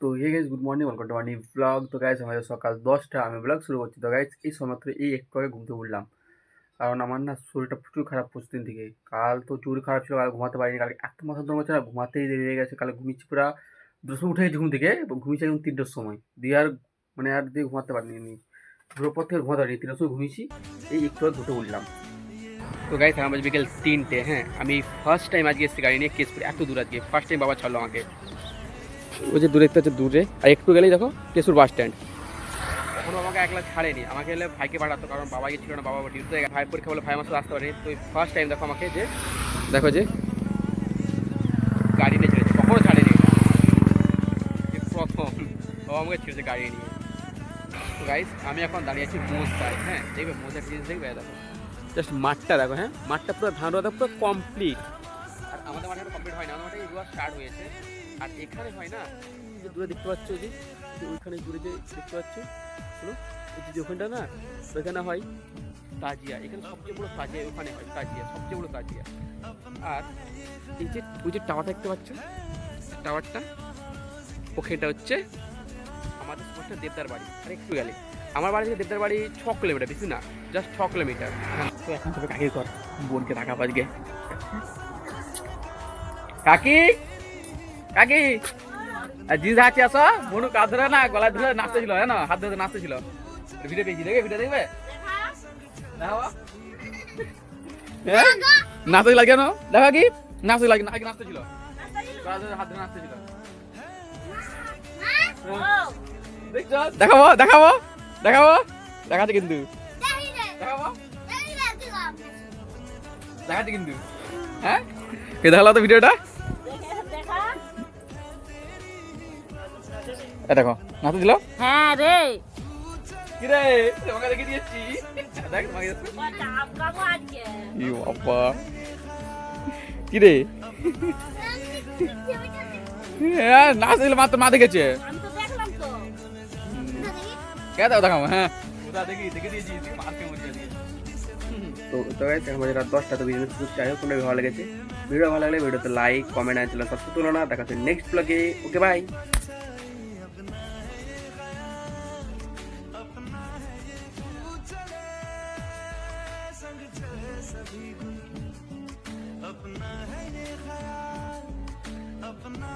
তো hey guys good morning welcome to money blog তো guys আমাদের সকাল দশটা, আমি ব্লগ শুরু করছি। তো গাইজ এই সময়মাত্র এই একটু আগে ঘুমতে উঠলাম। কারণ আমার না শরীরটা প্রচুর খারাপ দিন থেকে। কাল তো চুর খারাপ ছিল, কাল ঘুমাতে পারিনি। কালকে এত মাথা ধরে হচ্ছে না, ঘুমাতেই দেরি হয়ে গেছে। কালে ঘুমিয়েছি পুরা দুশো উঠে গেছি ঘুম থেকে ঘুমিয়েছি একদম তিনটের সময়। দিয়ে আর মানে আর দিয়ে ঘুমাতে পারিনি দুটোর পর থেকে ঘুমাতে পারিনি, তিনটার সময় ঘুমিয়েছি। এই একটু আগে ঘুরতে উঠলাম। তো গাইজ আমার বিকেল তিনটে হ্যাঁ। আমি ফার্স্ট টাইম আজকে এসেছি গাড়ি নিয়ে কেশপুর, এত দূর আজকে। ফার্স্ট টাইম বাবা ছাড়লো আমাকে। ওই যে দূরে দেখতে হচ্ছে দূরে। আর একটু গেলেই দেখো কেশপুর বাস স্ট্যান্ড এখন আমাকে একলা ছাড়েনি। আমাকে এলে ভাইকে পাঠাতো, কারণ বাবা ছিল না, বাবা ডিউটিতে ভাই পরীক্ষা বলে ভাই সাথে আসতে পারেনি। তো ফার্স্ট টাইম দেখো আমাকে যে দেখো যে গাড়ি নিয়ে ছেড়েছে কখনো ছাড়েনি। প্রথম। বাবা আমাকে ছেড়েছে গাড়ি নিয়ে। তো গাইস আমি এখন দাঁড়িয়ে আছি মোজটায় হ্যাঁ? দেখবে মোজার জিনিস দেখবে? দেখো। জাস্ট মাঠটা দেখো হ্যাঁ? মাঠটা পুরো ধান পুরো কমপ্লিট আর আমাদের মাঠে কমপ্লিট হয় না আমাদের মাঠে স্টার্ট হয়েছে। আর এখানে হয় না যে দূরে দেখতে পাচ্ছ যে ওইখানে দূরে যে দেখতে পাচ্ছ ওই যে ওখানটা না, ওইখানে হয় তাজিয়া এখানে সবচেয়ে বড় তাজিয়া ওখানে হয় তাজিয়া সবচেয়ে বড় তাজিয়া আর এই যে, ওই যে টাওয়ারটা দেখতে পাচ্ছ, টাওয়ারটা, ওখানটা হচ্ছে আমাদের সমস্ত দেবদার বাড়ি। আর, একটু গেলে। আমার বাড়ি থেকে দেবদার বাড়ি ছ কিলোমিটার বেশি না? জাস্ট ছ কিলোমিটার। এখন তবে কাকি কর বোনকে টাকা বাজগে। কাকি! কাকি জিজ হাঁচি আসো মনু কাজ ধরে না গলায় ধরে নাচতেছিল হ্যাঁ না হাত ধরে নাচতেছিল। ভিডিও পেয়েছি দেখে ভিডিও দেখবে? হ্যাঁ নাচতে লাগে কেন? দেখো কি? নাচতে লাগে না আগে নাচতেছিল? গলা ধরে হাত ধরে হ্যাঁ। দেখাবো দেখাবো দেখাবো দেখাচ্ছে কিন্তু। দেখাবো দেখাচ্ছে কিন্তু। হ্যাঁ? দেখাল তো ভিডিওটা এ দেখো নাচতে দিল? হ্যাঁ রে। কি তোমাকে দেখে দিয়েছি। দেখ তোমাকে দিয়েছি। ই বাবা। কি রে হ্যাঁ নাচ দিল মাত্র মা দেখেছে তো দেখলাম তো। কে দাও দেখাবো হ্যাঁ। তো তো গাইস এখন বাজে রাত দশটা তো ভিডিও চাই হোক ভালো লেগেছে ভিডিও ভালো লাগলে ভিডিওতে লাইক কমেন্ট আর চ্যানেল সাবস্ক্রাইব করো না দেখা নেক্সট ব্লগে ওকে বাই भी गुल अपना है ये ख्याल अपना